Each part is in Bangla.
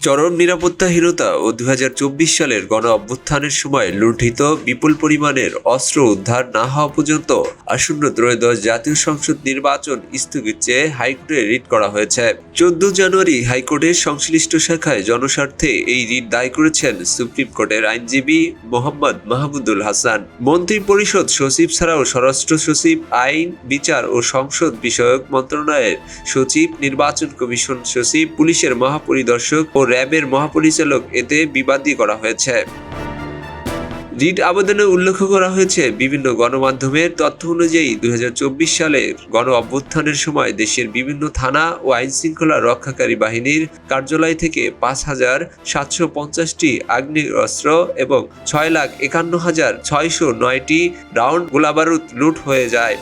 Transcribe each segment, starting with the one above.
চরম নিরাপত্তাহীনতা ও দু হাজার চব্বিশ সালের গণ অভ্যুত্থানের সময় লুণ্ঠিত বিপুল পরিমাণের অস্ত্র উদ্ধার না হওয়া পর্যন্ত আসন্ন ত্রয়োদশ জাতীয় সংসদ নির্বাচন স্থগিত চেয়ে হাইকোর্টে রিট করা হয়েছে। চোদ্দ জানুয়ারি হাইকোর্টের সংশ্লিষ্ট শাখায় জনস্বার্থে এই রিট দায় করেছেন সুপ্রিম কোর্টের আইনজীবী মোহাম্মদ মাহমুদুল হাসান। মন্ত্রী পরিষদ সচিব ছাড়াও স্বরাষ্ট্র সচিব, আইন, বিচার ও সংসদ বিষয়ক মন্ত্রণালয়ের সচিব, নির্বাচন কমিশন সচিব, পুলিশের মহাপরিদর্শক ও র্যাবের মহাপরিচালক এতে বিবাদী করা হয়েছে। রিট আবেদনে উল্লেখ করা হয়েছে, বিভিন্ন গণমাধ্যমের তথ্য অনুযায়ী দুই সালের গণ অভ্যুত্থানের সময় দেশের বিভিন্ন থানা ও আইন শৃঙ্খলা রক্ষাকারী বাহিনীর কার্যালয় থেকে পাঁচ হাজার সাতশো পঞ্চাশটি আগ্নেয়াস্ত্র এবং ছয় লাখ একান্ন হাজার ছয়শো নয়টি রাউন্ড গোলাবারুদ লুট হয়ে যায়।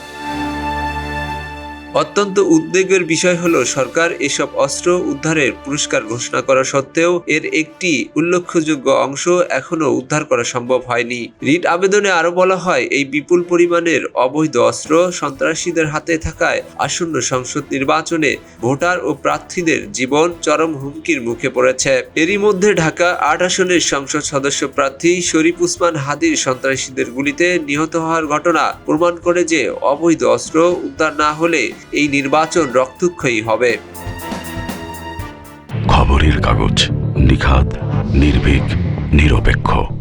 অত্যন্ত উদ্বেগের বিষয় হলো, সরকার এসব অস্ত্র উদ্ধারের পুরস্কার ঘোষণা করা সত্ত্বেও এর একটি উল্লেখযোগ্য অংশ এখনও উদ্ধার করা সম্ভব হয়নি। রিট আবেদনে আরও বলা হয়, এই বিপুল পরিমাণের অবৈধ অস্ত্র সন্ত্রাসীদের হাতে থাকায় আসন্ন সংসদ নির্বাচনে ভোটার ও প্রার্থীদের জীবন চরম হুমকির মুখে পড়েছে। এরই মধ্যে ঢাকা আট আসনের সংসদ সদস্য প্রার্থী শরীফ উসমান হাদির সন্ত্রাসীদের গুলিতে নিহত হওয়ার ঘটনা প্রমাণ করে যে অবৈধ অস্ত্র উদ্ধার না হলে এই নির্বাচন রক্তক্ষয়ী হবে। খবরের কাগজ নিখাত নির্ভীক নিরপেক্ষ।